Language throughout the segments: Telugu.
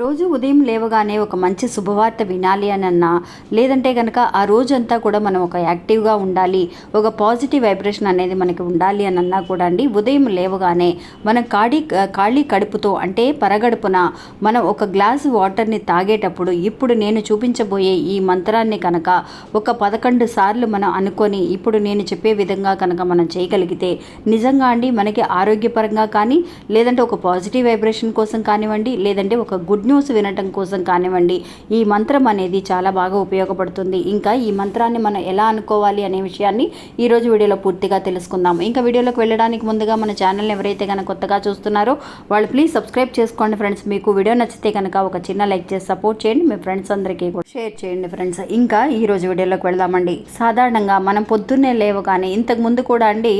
రోజు ఉదయం లేవగానే ఒక మంచి శుభవార్త వినాలి అని అన్నా. లేదంటే కనుక ఆ రోజంతా కూడా మనం ఒక యాక్టివ్గా ఉండాలి ఒక పాజిటివ్ వైబ్రేషన్ అనేది మనకి ఉండాలి అని అన్నా కూడా అండి. ఉదయం లేవగానే మనం ఖాళీ ఖాళీ కడుపుతో అంటే పరగడుపున మనం ఒక గ్లాస్ వాటర్ని తాగేటప్పుడు ఇప్పుడు నేను చూపించబోయే ఈ మంత్రాన్ని కనుక ఒక పదకొండు సార్లు మనం అనుకొని ఇప్పుడు నేను చెప్పే విధంగా కనుక మనం చేయగలిగితే నిజంగా అండి మనకి ఆరోగ్యపరంగా కానీ లేదంటే ఒక పాజిటివ్ వైబ్రేషన్ కోసం కానివ్వండి లేదంటే ఒక గుడ్ న్యూస్ వినటం కోసం కానివ్వండి. ఈ మంత్రం అనేది చాలా బాగా ఉపయోగపడుతుంది. ఇంకా ఈ మంత్రాన్ని మనం ఎలా అనుకోవాలి అనే విషయాన్ని ఈరోజు వీడియోలో పూర్తిగా తెలుసుకుందాం. ఇంకా వీడియోలోకి వెళ్ళడానికి ముందుగా మన ఛానల్ని ఎవరైతే కనుక కొత్తగా చూస్తున్నారో వాళ్ళు ప్లీజ్ సబ్స్క్రైబ్ చేసుకోండి ఫ్రెండ్స్. మీకు వీడియో నచ్చితే కనుక ఒక చిన్న లైక్ చేసి సపోర్ట్ చేయండి. మీ ఫ్రెండ్స్ అందరికీ కూడా షేర్ చేయండి ఫ్రెండ్స్. ఇంకా ఈరోజు వీడియోలోకి వెళ్దామండి. సాధారణంగా మనం పొద్దున్నే లేవగానే ఇంతకు ముందు కూడా అండి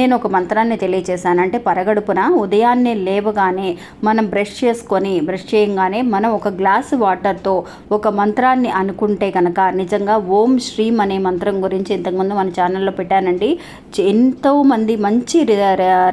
నేను ఒక మంత్రాన్ని తెలియజేశాను అంటే పరగడుపున ఉదయాన్నే లేవగానే మనం బ్రష్ చేసుకొని బ్రష్ చేయంగానే మనం ఒక గ్లాస్ వాటర్తో ఒక మంత్రాన్ని అనుకుంటే కనుక నిజంగా ఓం శ్రీం అనే మంత్రం గురించి ఇంతకుముందు మన ఛానల్లో పెట్టానండి. ఎంతోమంది ఎంతో మంది మంచి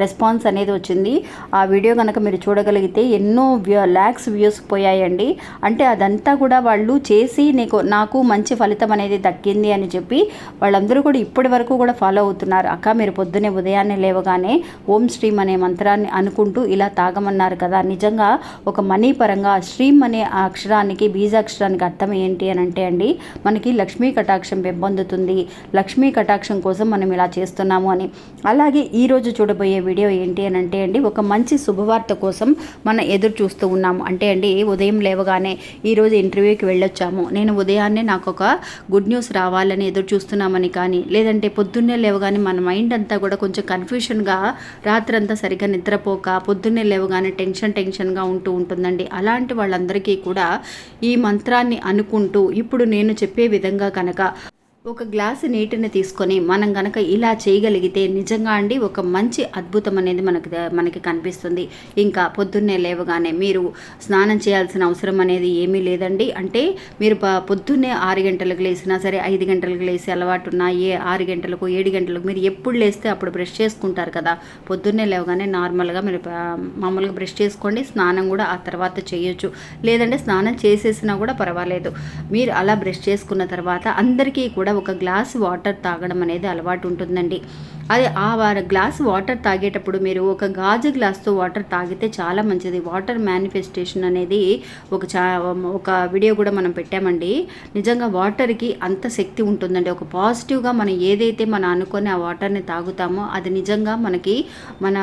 రెస్పాన్స్ అనేది వచ్చింది. ఆ వీడియో కనుక మీరు చూడగలిగితే ఎన్నో వ్యూ ల్యాక్స్ వ్యూస్ పోయాయండి. అంటే అదంతా కూడా వాళ్ళు చేసి నీకు నాకు మంచి ఫలితం అనేది దక్కింది అని చెప్పి వాళ్ళందరూ కూడా ఇప్పటి వరకు కూడా ఫాలో అవుతున్నారు. అక్క మీరు పొద్దునే ఉదయాన్నే లేవగానే ఓం శ్రీం అనే మంత్రాన్ని అనుకుంటూ ఇలా తాగమన్నారు కదా. నిజంగా ఒక మనీ పరంగా శ్రీం అనే ఆ అక్షరానికి బీజాక్షరానికి అర్థం ఏంటి అని అంటే అండి మనకి లక్ష్మీ కటాక్షం పెంపొందుతుంది. లక్ష్మీ కటాక్షం కోసం మనం ఇలా చేస్తున్నాము అని. అలాగే ఈరోజు చూడబోయే వీడియో ఏంటి అని అంటే అండి ఒక మంచి శుభవార్త కోసం మనం ఎదురు చూస్తూ ఉన్నాము. అంటే అండి ఉదయం లేవగానే ఈరోజు ఇంటర్వ్యూకి వెళ్ళొచ్చాము. నేను ఉదయాన్నే నాకు ఒక గుడ్ న్యూస్ రావాలని ఎదురు చూస్తున్నామని కానీ లేదంటే పొద్దున్నే లేవగానే మన మైండ్ అంతా కూడా కొంచెం కన్ఫ్యూషన్గా రాత్రంతా సరిగ్గా నిద్రపోక పొద్దున్నే లేవగానే టెన్షన్ టెన్షన్గా ఉంటూ ఉంటుందండి. అలాంటి వాళ్ళందరికీ కూడా ఈ మంత్రాన్ని అనుకుంటూ ఇప్పుడు నేను చెప్పే విధంగా కనుక ఒక గ్లాసు నీటిని తీసుకొని మనం గనక ఇలా చేయగలిగితే నిజంగా అండి ఒక మంచి అద్భుతం అనేది మనకు మనకి కనిపిస్తుంది. ఇంకా పొద్దున్నే లేవగానే మీరు స్నానం చేయాల్సిన అవసరం అనేది ఏమీ లేదండి. అంటే మీరు పొద్దున్నే ఆరు గంటలకు లేసినా సరే ఐదు గంటలకు లేసి అలవాటు ఉన్నా ఏ ఆరు గంటలకు ఏడు గంటలకు మీరు ఎప్పుడు లేస్తే అప్పుడు బ్రష్ చేసుకుంటారు కదా. పొద్దున్నే లేవగానే నార్మల్గా మీరు మామూలుగా బ్రష్ చేసుకోండి స్నానం కూడా ఆ తర్వాత చేయొచ్చు. లేదంటే స్నానం చేసేసినా కూడా పర్వాలేదు. మీరు అలా బ్రష్ చేసుకున్న తర్వాత అందరికీ కూడా ఒక గ్లాస్ వాటర్ తాగడం అనేది అలవాటు ఉంటుందండి. అది ఆ వార గ్లాస్ వాటర్ తాగేటప్పుడు మీరు ఒక గాజు గ్లాస్తో వాటర్ తాగితే చాలా మంచిది. వాటర్ మేనిఫెస్టేషన్ అనేది ఒక చా ఒక వీడియో కూడా మనం పెట్టామండి. నిజంగా వాటర్కి అంత శక్తి ఉంటుందండి. ఒక పాజిటివ్గా మనం ఏదైతే మనం అనుకొని ఆ వాటర్ని తాగుతామో అది నిజంగా మనకి మన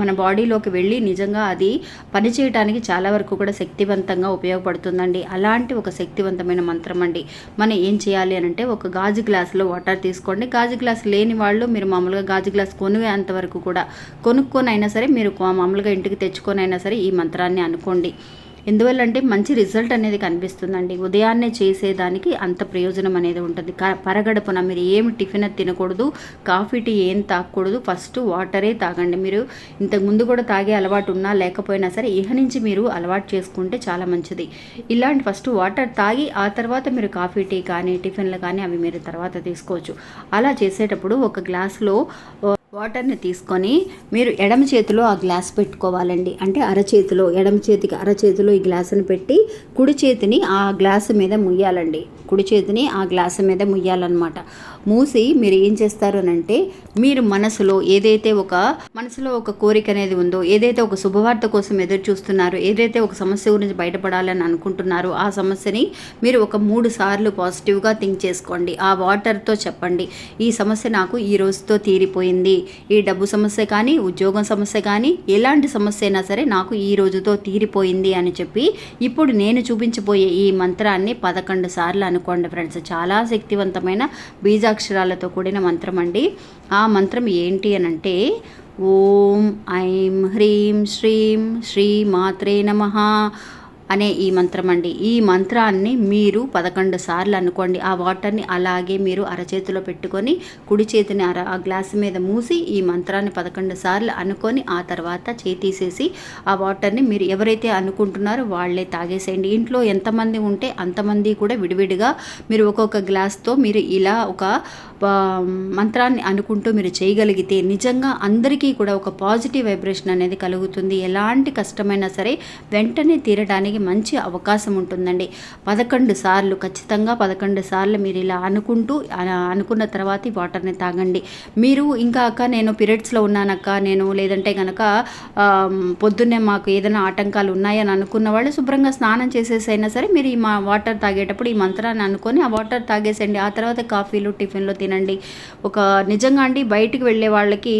మన బాడీలోకి వెళ్ళి నిజంగా అది పనిచేయడానికి చాలా వరకు కూడా శక్తివంతంగా ఉపయోగపడుతుందండి. అలాంటి ఒక శక్తివంతమైన మంత్రం అండి. మనం ఏం చేయాలి అని అంటే ఒక గాజు గ్లాసులో వాటర్ తీసుకోండి. గాజు గ్లాస్ లేని వాళ్ళు మీరు మామూలుగా గాజు గ్లాస్ కొనుగేంత వరకు కూడా కొనుక్కొని అయినా సరే మీరు మామూలుగా ఇంటికి తెచ్చుకొని అయినా సరే ఈ మంత్రాన్ని అనుకోండి. ఎందువల్ల అంటే మంచి రిజల్ట్ అనేది కనిపిస్తుందండి. ఉదయాన్నే చేసేదానికి అంత ప్రయోజనం అనేది ఉంటుంది. క- మీరు ఏమి టిఫిన్ అది తినకూడదు కాఫీ టీ ఏం తాగకూడదు ఫస్ట్ వాటరే తాగండి. మీరు ఇంతకు ముందు కూడా తాగే అలవాటు ఉన్నా లేకపోయినా సరే ఇహ నుంచి మీరు అలవాటు చేసుకుంటే చాలా మంచిది. ఇలాంటి ఫస్ట్ వాటర్ తాగి ఆ తర్వాత మీరు కాఫీ టీ కానీ టిఫిన్లు కానీ అవి మీరు తర్వాత తీసుకోవచ్చు. అలా చేసేటప్పుడు ఒక గ్లాస్లో వాటర్ని తీసుకొని మీరు ఎడమ చేతిలో ఆ గ్లాస్ పెట్టుకోవాలండి. అంటే అరచేతిలో ఎడమ చేతికి అరచేతిలో ఈ గ్లాసుని పెట్టి కుడి చేతిని ఆ గ్లాసు మీద ముయ్యాలండి. కుడి చేతిని ఆ గ్లాసు మీద ముయ్యాలన్నమాట. మూసి మీరు ఏం చేస్తారు అంటే మీరు మనసులో ఏదైతే ఒక మనసులో ఒక కోరిక అనేది ఉందో ఏదైతే ఒక శుభవార్త కోసం ఎదురు చూస్తున్నారో ఏదైతే ఒక సమస్య గురించి బయటపడాలని అనుకుంటున్నారో ఆ సమస్యని మీరు ఒక మూడు సార్లు పాజిటివ్గా థింక్ చేసుకోండి. ఆ వాటర్తో చెప్పండి. ఈ సమస్య నాకు ఈ రోజుతో తీరిపోయింది. ఈ డబ్బు సమస్య కానీ ఉద్యోగం సమస్య కానీ ఎలాంటి సమస్య అయినా సరే నాకు ఈ రోజుతో తీరిపోయింది అని చెప్పి ఇప్పుడు నేను చూపించబోయే ఈ మంత్రాన్ని పదకొండు సార్లు అనుకోండి ఫ్రెండ్స్. చాలా శక్తివంతమైన బీజాక్షరాలతో కూడిన మంత్రం అండి. ఆ మంత్రం ఏంటి అని అంటే ఓం ఐం హ్రీం శ్రీం శ్రీ మాత్రే నమ. అనే ఈ మంత్రం అండి. ఈ మంత్రాన్ని మీరు పదకొండు సార్లు అనుకోండి. ఆ వాటర్ని అలాగే మీరు అరచేతిలో పెట్టుకొని కుడి చేతిని అర ఆ గ్లాస్ మీద మూసి ఈ మంత్రాన్ని పదకొండు సార్లు అనుకొని ఆ తర్వాత చేతీసేసి ఆ వాటర్ని మీరు ఎవరైతే అనుకుంటున్నారో వాళ్ళే తాగేసేయండి. ఇంట్లో ఎంతమంది ఉంటే అంతమంది కూడా విడివిడిగా మీరు ఒక్కొక్క గ్లాస్తో మీరు ఇలా ఒక మంత్రాన్ని అనుకుంటూ మీరు చేయగలిగితే నిజంగా అందరికీ కూడా ఒక పాజిటివ్ వైబ్రేషన్ అనేది కలుగుతుంది. ఎలాంటి కష్టమైనా సరే వెంటనే తీరడానికి మంచి అవకాశం ఉంటుందండి. పదకొండు సార్లు ఖచ్చితంగా పదకొండు సార్లు మీరు ఇలా అనుకుంటూ అనుకున్న తర్వాత ఈ వాటర్ని తాగండి. మీరు ఇంకా అక్క నేను పీరియడ్స్లో ఉన్నానక్క నేను లేదంటే కనుక పొద్దున్నే మాకు ఏదైనా ఆటంకాలు ఉన్నాయని అనుకున్న వాళ్ళు శుభ్రంగా స్నానం చేసేసైనా సరే మీరు ఈ మా వాటర్ తాగేటప్పుడు ఈ మంత్రాన్ని అనుకొని ఆ వాటర్ తాగేసండి. ఆ తర్వాత కాఫీలు టిఫిన్లు తినండి. ఒక నిజంగా అండి బయటికి వెళ్ళే వాళ్ళకి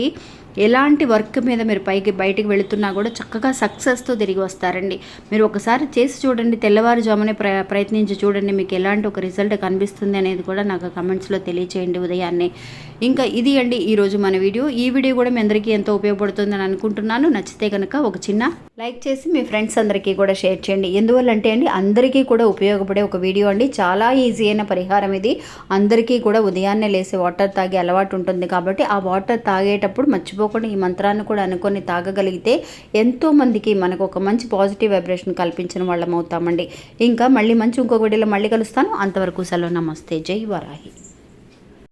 ఎలాంటి వర్క్ మీద మీరు పైకి బయటికి వెళుతున్నా కూడా చక్కగా సక్సెస్తో తిరిగి వస్తారండి. మీరు ఒకసారి చేసి చూడండి తెల్లవారుజామునే ప్ర ప్రయత్నించి చూడండి మీకు ఎలాంటి ఒక రిజల్ట్ కనిపిస్తుంది అనేది కూడా నాకు కమెంట్స్లో తెలియచేయండి ఉదయాన్నే. ఇంకా ఇది అండి ఈరోజు మన వీడియో. ఈ వీడియో కూడా మీ అందరికీ ఎంతో ఉపయోగపడుతుందని అనుకుంటున్నాను. నచ్చితే కనుక ఒక చిన్న లైక్ చేసి మీ ఫ్రెండ్స్ అందరికీ కూడా షేర్ చేయండి. ఎందువల్ల అంటే అండి అందరికీ కూడా ఉపయోగపడే ఒక వీడియో అండి. చాలా ఈజీ అయిన పరిహారం ఇది. అందరికీ కూడా ఉదయాన్నే లేసి వాటర్ తాగే అలవాటు ఉంటుంది కాబట్టి ఆ వాటర్ తాగేటప్పుడు మర్చిపో మర్చిపోకుండా ఈ మంత్రాన్ని కూడా అనుకొని తాగగలిగితే ఎంతో మందికి మనకు ఒక మంచి పాజిటివ్ వైబ్రేషన్ కల్పించిన వాళ్ళం అవుతామండి. ఇంకా మళ్ళీ మంచి ఇంకొక వీడియోలో మళ్ళీ కలుస్తాను. అంతవరకు సెలవు నమస్తే. జై వరాహి.